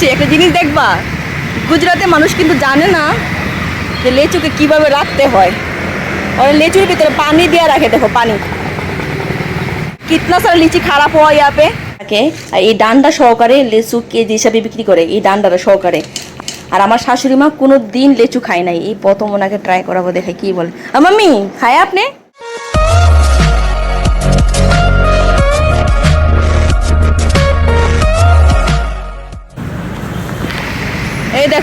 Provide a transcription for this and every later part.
আসছে একটা জিনিস দেখবা, গুজরাটে মানুষ কিন্তু জানে না যে লেচুকে কীভাবে রাখতে হয়। और ভিতরে পানি দিয়ে রাখে, দেখো পানি। কিতনা সারা লিচি খারাপ হওয়া ইয়া পে আর এই ডান্ডা সহকারে লেচু কেজি হিসাবে বিক্রি করে, এই ডান্ডাটা সহকারে। আর আমার শাশুড়ি মা কোনো দিন লেচু খায় নাই। এই প্রথম ওনাকে ট্রাই করাবো দেখে কি বলে। মাম্মি, খায় আপনি?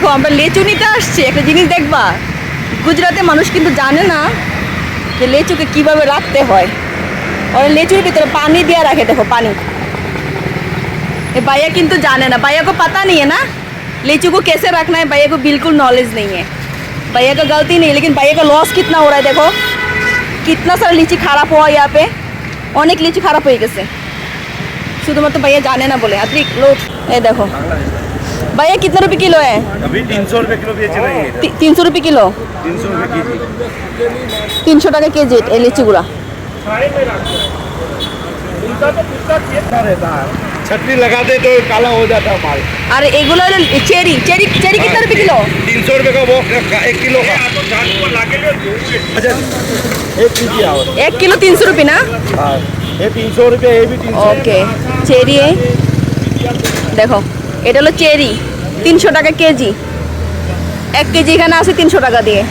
আমরা লেচু নিতে আসছি একটা জিনিস দেখবা গুজরাটে মানুষ কিন্তু জানে না যে লেচুকে কিভাবে রাখতে হয় और লেচুর ভিতরে पानी दिया रखे देखो पानी ये भैया किंतु जाने ना भैया को पता नहीं है ना लीचू को कैसे रखना है भैया को बिल्कुल नॉलेज नहीं है भैया का गलती नहीं है लेकिन भैया का लॉस कितना हो रहा है देखो कितना सारा लीची खराब हुआ यहाँ पे অনেক লিচু খারাপ হয়ে গেছে শুধুমাত্র ভাইয়া জানে না বলে আত্রিক লোক এই দেখো भैया कितने रुपए किलो है अभी तीन सौ रुपए किलो बेच रहे हैं तीन सौ रुपए किलो तीन सौ रुपए के जी तीन सौ टाका के जी लीची गुड़ा छतरी लगा दे तो काला हो जाता है माल अरे एक एगुलो चेरी चेरी चेरी कितने रुपए किलो तीन सौ रुपए का वो एक किलो का एक कीजिए एक किलो तीन सौ रुपये ना ये तीन सौ रुपये ये भी तीन ओके चेरी है देखो এটা হলো চেরি তিনশো টাকা কেজি এক কেজি এখানে আছে তিনশো টাকা দিয়ে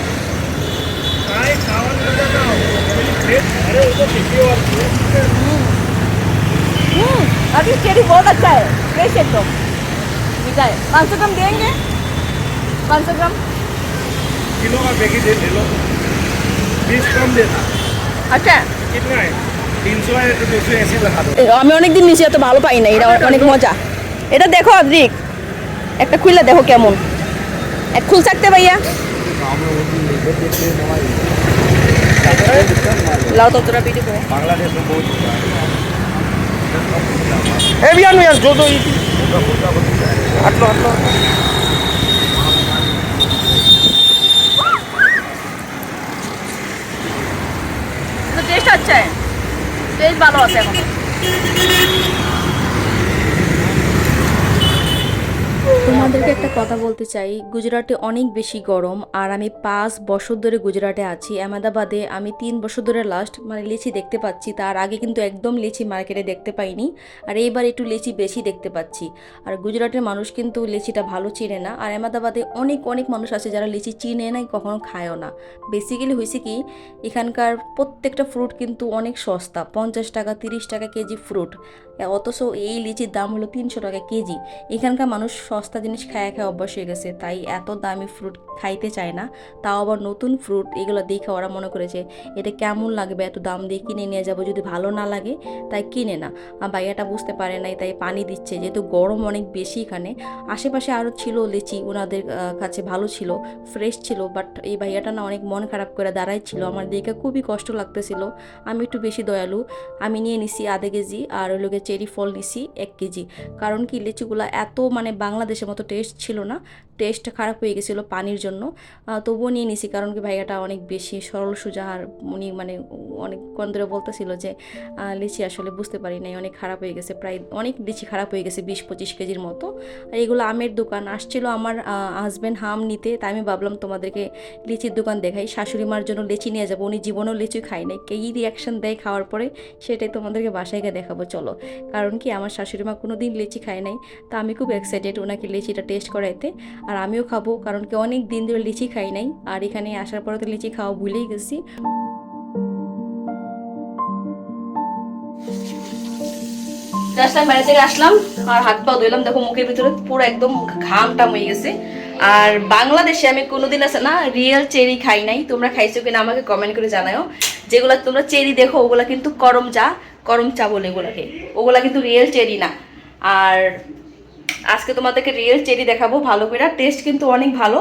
हम्म, अभी चेरी बहुत अच्छा है फ्रेश एकदम मीठा है पाँच सौ ग्राम देंगे पाँच सौ ग्राम किलो का पैकेट दे ले लो बीस कम देना আচ্ছা कितना है तीन सौ है तो दो सौ ऐसे लगा दो এ, আমি অনেকদিন নিচে এত ভালো পাই না এটা অনেক মজা এটা দেখো আদ্রিক একটা খুললে দেখো কেমন। এক খুল থাকতে ভাইয়া। লাও তো তোরা টেস্ট ভালো আছে এখন। তোমাদেরকে একটা কথা বলতে চাই। গুজরাটে অনেক বেশি গরম, আর আমি পাঁচ বছর ধরে গুজরাটে আছি। আহমেদাবাদে আমি তিন বছর ধরে লাস্ট মানে লিচি দেখতে পাচ্ছি। তার আগে কিন্তু একদম লিচি মার্কেটে দেখতে পাইনি, আর এইবার একটু লিচি বেশি দেখতে পাচ্ছি। আর গুজরাটের মানুষ কিন্তু লিচিটা ভালো চিনে না, আর আহমেদাবাদে অনেক অনেক মানুষ আছে যারা লিচি চিনে নাই, কখনো খায়ও না। বেসিক্যালি হয়েছে কি, এখানকার প্রত্যেকটা ফ্রুট কিন্তু অনেক সস্তা, পঞ্চাশ টাকা, তিরিশ টাকা কেজি ফ্রুট অথচ এই লিচির দাম হলো তিনশো টাকা কেজি। এখানকার মানুষ সস্তা জিনিস খায় খায় অভ্যাস হয়ে গেছে, তাই এত দামি ফ্রুট খাইতে চায় না। তাও আবার নতুন ফ্রুট এগুলো দেখে ওরা মনে করেছে এটা কেমন লাগবে? এত দাম দিয়ে কিনে নিয়ে যাব, যদি ভালো না লাগে, তাই কিনে না। আর ভাইয়াটা বুঝতে পারে নাই, তাই পানি দিচ্ছে, যেহেতু গরম অনেক বেশি এখানে। আশেপাশে আরও ছিল লিচি ওনাদের কাছে ভালো ছিল ফ্রেশ ছিল বাট এই ভাইয়াটা না অনেক মন খারাপ করে দাঁড়াই ছিল। আমার দেখে খুবই কষ্ট লাগতেছিল। আমি একটু বেশি দয়ালু। আমি নিয়ে নিছি আধা কেজি, আর ওই লোকে চেরি ফল নিছি এক কেজি। কারণ কি, লিচুগুলা এত মানে বাংলাদেশের মতো টেস্ট ছিল না। টেস্ট খারাপ হয়ে গেছিল পানির জন্য। তবুও নিয়ে নিছি কারণ কি ভাইয়াটা অনেক বেশি সরল, সোজা আর উনি মানে অনেক ধরে বলতেছিল যে লিচি আসলে বুঝতে পারি নাই, অনেক খারাপ হয়ে গেছে, প্রায় অনেক লিচি খারাপ হয়ে গেছে বিশ পঁচিশ কেজির মতো। আর এগুলো আমের দোকান, আসছিল আমার হাজব্যান্ড হাম নিতে, তাই আমি ভাবলাম তোমাদেরকে লিচির দোকান দেখাই, শাশুড়ি মার জন্য লিচি নিয়ে যাব, উনি জীবনেও লিচু খায় নাই, কেই রিয়াকশন দেয় খাওয়ার পরে সেটাই তোমাদেরকে বাসায় গিয়ে দেখাবো, চলো। কারণ কি আমার শাশুড়ি মা কোনো দিন লিচি খায় নাই, তা আমি খুব এক্সাইটেড ওনাকে লিচিটা টেস্ট করাইতে। আর আমিও খাব, কারণ কি অনেক দিন ধরে লিচি খাই নাই, আর এখানে আসার পরে তো লিচি খাওয়া ভুলেই গেছি। আমি বাইরে থেকে আসলাম, আর হাত পা ধুইলাম, দেখো মুখের ভিতরে পুরো একদম ঘাম টাম হয়ে গেছে। আর বাংলাদেশে আমি কোনোদিন আছে না রিয়েল চেরি খাই নাই, তোমরা খাইছো কিনা আমাকে কমেন্ট করে জানাও যেগুলা তোমরা চেরি দেখো, ওগুলা কিন্তু করম চা করম চা বলে ওগুলাকে ওগুলা কিন্তু রিয়েল চেরি না। আর আজকে তোমাদেরকে রিয়েল চেরি দেখাবো, ভালো করে। টেস্ট কিন্তু অনেক ভালো।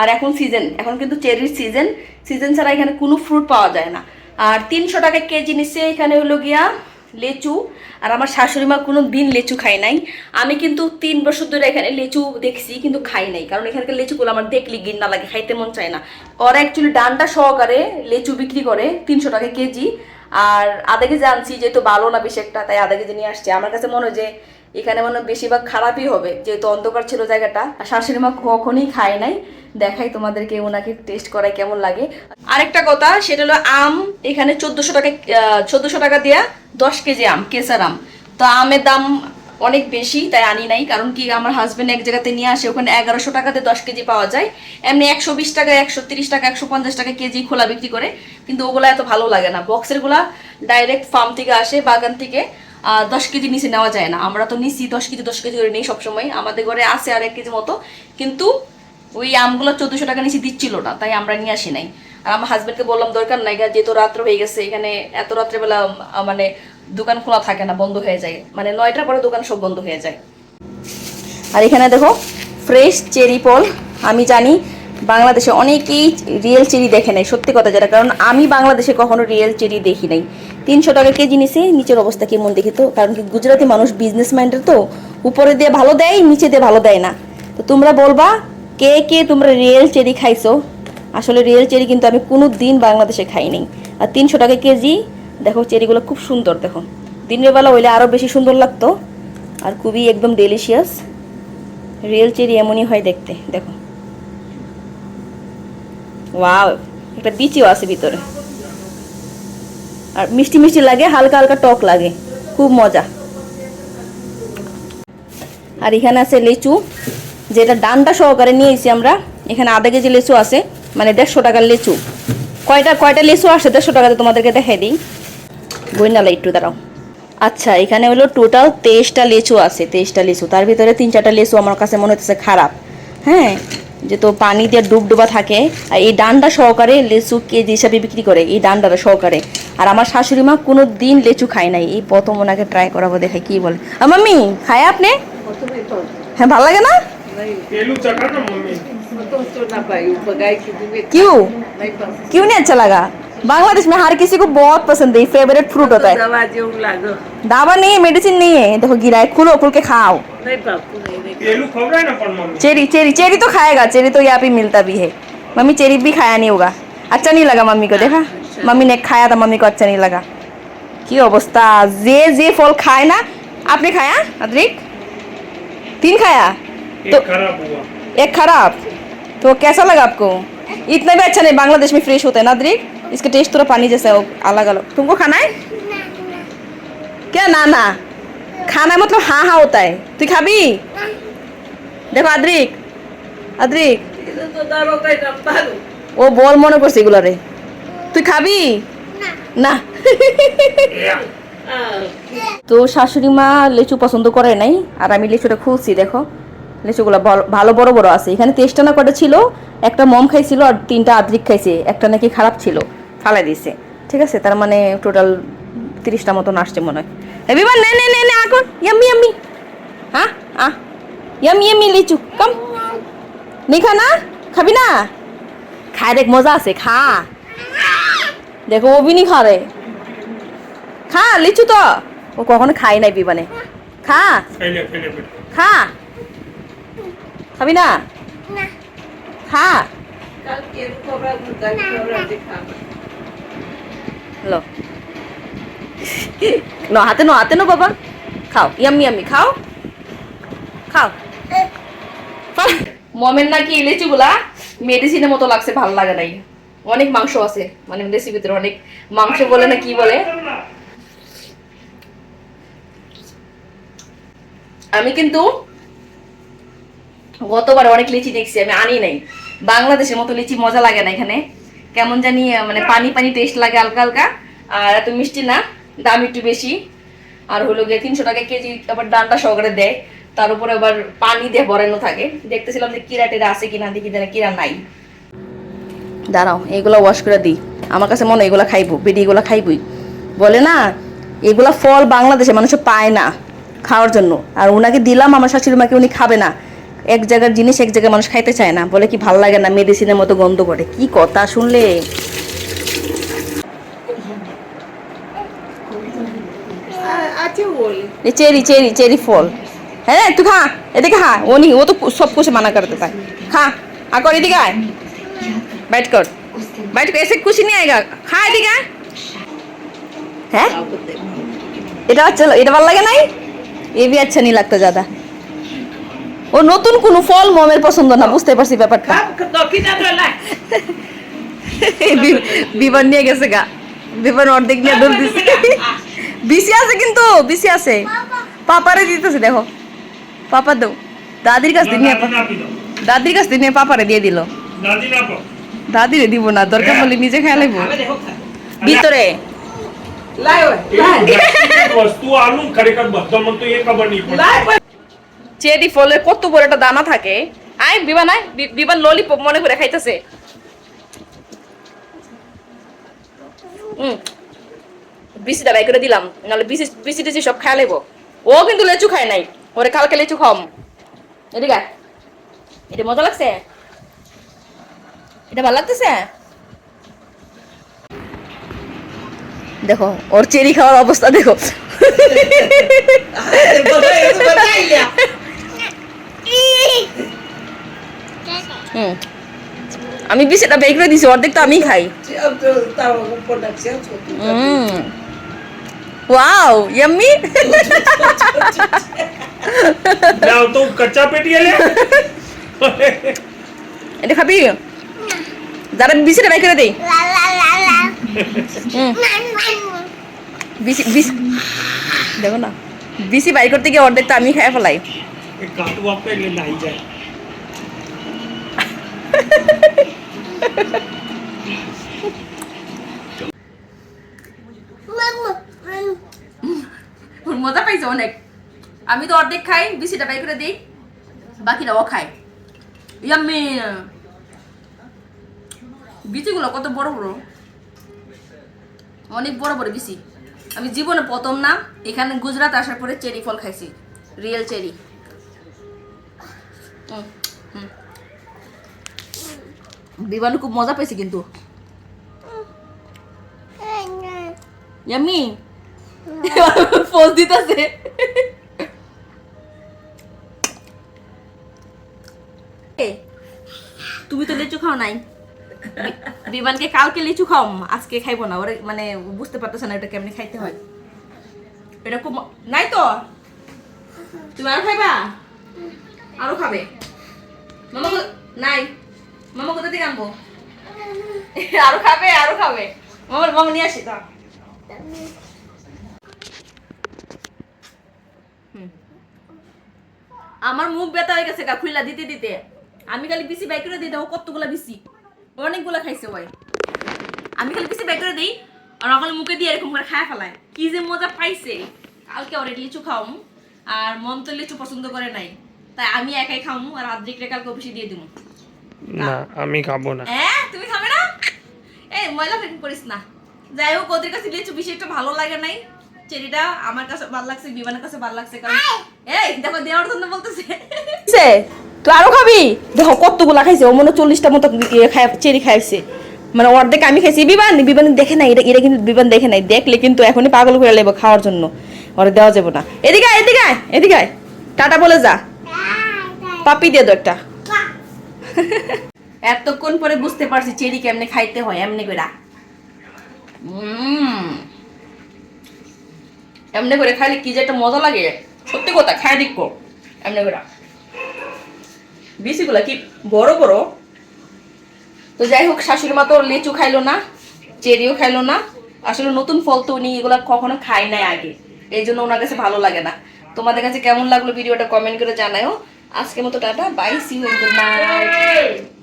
আর এখন সিজন এখন কিন্তু চেরির সিজন সিজন ছাড়া এখানে কোনো ফ্রুট পাওয়া যায় না। আর তিনশো টাকা কেজি নিচ্ছে এখানে হলো গিয়া লেচু। আর আমার শাশুড়ি মা কোনো দিন লেচু খায় নাই। আমি কিন্তু তিন বছর ধরে এখানে লেচু দেখছি, কিন্তু খাই নাই। কারণ এখানকার লেচুগুলো আমার দেখলে গিন্না লাগে, খাইতে মন চায় না। ওরা অ্যাকচুয়ালি ডান্ডা সহকারে লেচু বিক্রি করে, তিনশো টাকা কেজি। আর আধা কেজি আনছি, যেহেতু ভালো না বেশি একটা, তাই আধা কেজি নিয়ে আসছে। আমার কাছে মনে হয় যে এখানে মনে বেশিরভাগ খারাপই হবে, যেহেতু অন্ধকার ছিল জায়গাটা। আর শাশুড়ি মা কখনই খায় নাই। দেখাই তোমাদেরকে ওনাকে টেস্ট করায় কেমন লাগে। আরেকটা কথা, সেটা হলো আম, এখানে চোদ্দশো টাকা চোদ্দশো টাকা দিয়া দশ কেজি আম, কেসার আম। তো আমের দাম অনেক বেশি, তাই আনি নাই। কারণ কি, আমার হাজবেন্ড এক জায়গাতে নিয়ে আসে, ওখানে এগারোশো টাকাতে দশ কেজি পাওয়া যায়। এমনি একশো বিশ টাকা, একশো তিরিশ টাকা, একশো পঞ্চাশ টাকা কেজি খোলা বিক্রি করে। কিন্তু ওগুলো এত ভালো লাগে না। বক্সেরগুলা ডাইরেক্ট ফার্ম থেকে আসে, বাগান থেকে। দশ কেজি নিচে নেওয়া যায় না। আমরা তো নিছি দশ কেজি দশ কেজি করে নেই সবসময়। আমাদের ঘরে আছে আর এক কেজি মতো। কিন্তু ওই আমগুলো চোদ্দশো টাকা নিচে দিচ্ছিল না, তাই আমরা নিয়ে আসি নাই। আর আমার হাজবেন্ডকে বললাম, দরকার নাই যেহেতু রাত্র হয়ে গেছে, এখানে এত রাত্রেবেলা মানে দোকান খোলা থাকে না, বন্ধ হয়ে যায়। মানে নয়টার পরে দোকান সব বন্ধ হয়ে যায়। আর এখানে দেখো ফ্রেশ চেরি ফল। আমি জানি বাংলাদেশে অনেকেই রিয়েল চেরি দেখে নাই, সত্যি কথা যেটা। কারণ আমি বাংলাদেশে কখনো রিয়েল চেরি দেখি নাই। তিনশো টাকা কেজি নিছে, নিচের অবস্থা কেমন দেখি তো? কারণ কি গুজরাটি মানুষ বিজনেস মাইন্ডের তো, উপরে দিয়ে ভালো দেয়, নিচে দিয়ে ভালো দেয় না। তো তোমরা বলবা, কে কে তোমরা রিয়েল চেরি খাইছো? আসলে রিয়েল চেরি কিন্তু আমি কোনো দিন বাংলাদেশে খাই নাই। আর তিনশো টাকা কেজি, দেখো চেরিগুলো খুব সুন্দর, দেখো। দিনের বেলা হইলে আরও বেশি সুন্দর লাগতো, আর খুবই একদম ডেলিশিয়াস রিয়েল চেরি এমনই হয় দেখতে, দেখো। ওয়াও একটা বিচিও আছে ভিতরে। আর মিষ্টি মিষ্টি লাগে, হালকা হালকা টক লাগে। খুব মজা। আর এখানে আছে লিচু, যেটা ডান্ডা সহকারে নিয়ে এসেছি আমরা। এখানে আধা কেজি লিচু আছে মানে দেড়শো টাকার লিচু। কয়টা কয়টা লিচু আসে দেড়শো টাকাতে তোমাদেরকে দেখাই দিই। বইনালা একটু দাঁড়াও। আচ্ছা এখানে হলো টোটাল তেইশটা লিচু আছে, তেইশটা লিচু। তার ভিতরে তিন চারটা লিচু আমার কাছে মনে হচ্ছে খারাপ। হ্যাঁ? যে তো পানি দিয়ে ডুব ডুবা থাকে আর এই ডান্ডা সহকারে লিচু কেজি হিসাবে বিক্রি করে এই ডান্ডাটা সহকারে আর আমার শাশুড়ি মা কোনো দিন লিচু খায় নাই এই প্রথম ওনাকে ট্রাই করাবো দেখে কি বলে আর মাম্মি খায় আপনি হ্যাঁ ভালো লাগে না केलू चखा ना मम्मी क्यों क्यों नहीं अच्छा लगा बांग्लादेश में हर किसी को बहुत पसंद है फेवरेट फ्रूट होता है। दावा नहीं है मेडिसिन नहीं है। देखो गिरा है खुलो खुल के खाओ। चेरी चेरी चेरी तो खाएगा चेरी तो यहाँ पे मिलता भी है। मम्मी चेरी भी खाया नहीं होगा। अच्छा नहीं लगा मम्मी को देखा? मम्मी ने खाया था मम्मी को अच्छा नहीं लगा। की अवस्था? जे जे फल खाए ना आपने खाया अदरिक तीन खाया? तो एक खराब? तो कैसा लगा आपको? इतना भी अच्छा नहीं बांग्लादेश में फ्रेश होता है ना अदरिक इसका टेस्ट थोड़ा पानी जैसा है वो अलग अलग तुमको खाना है क्या ना ना खाना मतलब हाँ हाँ होता है तू खाबी देखो अदरिक अदरिक ಇದು তো দাও কই নাম্বারু ও বল মনে করছে এগুলো রে তুই খাবি না তো শাশুড়ি মা লিচু পছন্দ করে নাই আর আমি লিচুটা খুলছি দেখো লিচুগুলো বল- ভালো বড় বড় আছে এখানে তেইশটা না কটা ছিল একটা মম খাইছিল আর তিনটা আদ্রিক খাইছে একটা নাকি খারাপ ছিল ফালাই দিছে। ঠিক আছে? তার মানে টোটাল তিরিশটা মতন আসছে মনে হয়। বিমান নে নে নে নে এখন ইয়ামি ইয়ামি। হ্যাঁ আহ ইয়ামি ইয়ামি লিচু। কম। নিখা না? খাবি না? খায় দেখ মজা আছে খা। দেখো ও বিনি খা খা লিচু তো। ও কখনো খাই নাই বিমানে। খা। খা। খাবি না? খা। লো। নো, হাতে নো হাতে নো বাবা। খাও ইয়াম্মি ইয়াম্মি খাও। খাও। মমের নাকি লিচুগুলা মেডিসিনের মতো লাগছে, ভালো লাগে নাই। অনেক মাংস আছে মানে ভিতরে অনেক মাংস বলে না কি বলে? আমি কিন্তু গতবার অনেক লিচি দেখছি, আমি আনি নাই। বাংলাদেশের মতো লিচি মজা লাগে না এখানে। কেমন জানি মানে পানি পানি টেস্ট লাগে হালকা হালকা। আর এত মিষ্টি না, দাম একটু বেশি। আর হলো গিয়ে তিনশো টাকা কেজি আবার ডান্ডা সহকারে দেয়। তার উপরে আবার পানি দিয়ে ভরানো থাকে। দেখতেছিলাম যে কিরা টেরা আছে কিনা, দেখি যেন কিরা নাই। দাঁড়াও, এগুলো ওয়াশ করে দিই। আমার কাছে মনে এগুলো খাইবো বেডি এগুলো খাইবই। বলে না, এগুলা ফল বাংলাদেশে মানুষ পায় না খাওয়ার জন্য। আর ওনাকে দিলাম, আমার শাশুড়ি মাকে উনি খাবে না। এক জায়গার জিনিস এক জায়গায় মানুষ খাইতে চায় না বলে কি ভাল লাগে না মেডিসিনের মতো গন্ধ করে কি কথা শুনলে আছে বলি ये चेरी चेरी चेरी फल है ना तू खा এদিকে খা ও नहीं वो तो सब कुछ मना कर देता है खा आकर এদিকে आए बैठ कर बैठ कर ऐसे कुछ नहीं आएगा खा এদিকে আয়। হ্যাঁ এটা চলো এটা ভালো লাগে নাই এ भी अच्छा नहीं लगता ज्यादा ও নতুন কোনো ফল মমের পছন্দ না বুঝতে পারছি ব্যাপারটা। বিমান নিয়ে গেছে গা। বিমান অর্ধেক নিয়ে দৌড় দিচ্ছে বিসি আছে কিন্তু বিসি আছে। পাপারে দিতেছে দেখো। পাপা দাও দাদির কাছ দিয়ে দাদির কাছ দিয়ে পাপারে দিয়ে দিল। দাদিরে দিব না দরকার পড়লে নিজে খেয়ে লাগবো ভিতরে। લાય ઓય તું આનું ખરેખર બધા મને તો એ ખબર નહીં પડતી চেরি ফলের কত বড় একটা দানা থাকে আই বিমান আই বি- বিমান ললিপপ মনে করে খাইতেছে বিসিটা বাই করে দিলাম নাহলে বিসি বিসি টিসি সব ও কিন্তু লেচু খায় নাই ওরে কালকে লেচু। এটা মজা লাগছে এটা ভালো লাগতেছে দেখো ওর চেরি খাওয়ার অবস্থা দেখো. আমি বিশেটা বের করে দিছি অর্ধেক তো আমি খাই। হুম। Wow yummy. নাও তো কাঁচা পেটি এলে। এটা খাবি? যারা বিশেটা বের করে দেই বিসি বিসি দেখো না বিসি বাই করতে গিয়ে অর্ধেকটা আমি খাই ফেলাই। એ કાટું આપે એટલે નાહી જાય ওর মজা পাইছে অনেক আমি তো অর্ধেক খাই বিসিটা বাই করে দিই বাকিটা ও খায় ইয়াম্মি বিচিগুলো কত বড় বড় অনেক বড় বড় বিসি আমি জীবনে প্রথম না এখানে গুজরাট আসার পরে চেরি ফল খাইছি রিয়েল চেরি বিমানু খুব মজা পেয়েছি কিন্তু। ইয়াম্মি। পোজ দিতেছে। তুমি তো লিচু খাও নাই। বিমানকে কালকে লিচু খাও আজকে খাইবো না। ওরা মানে বুঝতে পারতেছে না এটা কেমনি খাইতে হয়। এটা খুব নাই তো? তুমি আরও খাইবা? আরও খাবে? মামা নাই। মামা কোথা থেকে আনব? আরও খাবে আরও খাবে। মামা মামা নিয়ে আসি দাও আমার মুখ ব্যথা হয়ে গেছে গা খুইলা দিতে দিতে। আমি খালি বিসি বাই করে দিই দেখো কতগুলা বিসি অনেকগুলা খাইছে ওই। আমি খালি বিসি বাই করে দিই আর ওখানে মুখে দিয়ে এরকম করে খায় ফেলায়। কি যে মজা পাইছে। কালকে ওরে লিচু খাওয়াম আর মন তো লিচু পছন্দ করে নাই। তাই আমি একাই খাওয়াম আর আদ্রিকরে কালকে অফিসে দিয়ে দিব না আমি খাব না। হ্যাঁ তুমি খাবে না? এই ময়লা ফেকিং করিস না। যাই হোক ওদের কাছে লিচু বেশি একটা ভালো লাগে নাই। চেরিটা আমার কাছে ভালো লাগছে বিমানের কাছে ভালো লাগছে কারণ এই দেখো দেওয়ার জন্য বলতেছে। তুই আরও খাবি? দেখো কতগুলা খাইছে ও মনে চল্লিশটা মতো খায় চেরি খাইছে। মানে অর্ধেক আমি খাইছি বিমান বিমান দেখে নাই এটা এটা কিন্তু বিমান দেখে নাই দেখলে কিন্তু এখনই পাগল করে লেবো খাওয়ার জন্য। ওরা দেওয়া যাবে না। এদিকে আয়, এদিকে আয়, এদিকে আয়। টাটা বলে যা। পাপি দিয়ে দো একটা এতক্ষণ পরে বুঝতে পারছি চেরি কেমনে খাইতে হয়, এমনি করে এমনি করে খাইলে কি যে একটা মজা লাগে। সত্যি কথা, খাই দেখো এমনি করে বিসিগুলা কি বড় বড়? তো যাই হোক, শাশুড়ি মা তো লিচু খাইলো না, চেরিও খাইলো না। আসলে নতুন ফল তো উনি এগুলা কখনো খাই নাই আগে। এই জন্য ওনার কাছে ভালো লাগে না। তোমাদের কাছে কেমন লাগল ভিডিওটা কমেন্ট করে জানাও আজকের মতো tata bye see good night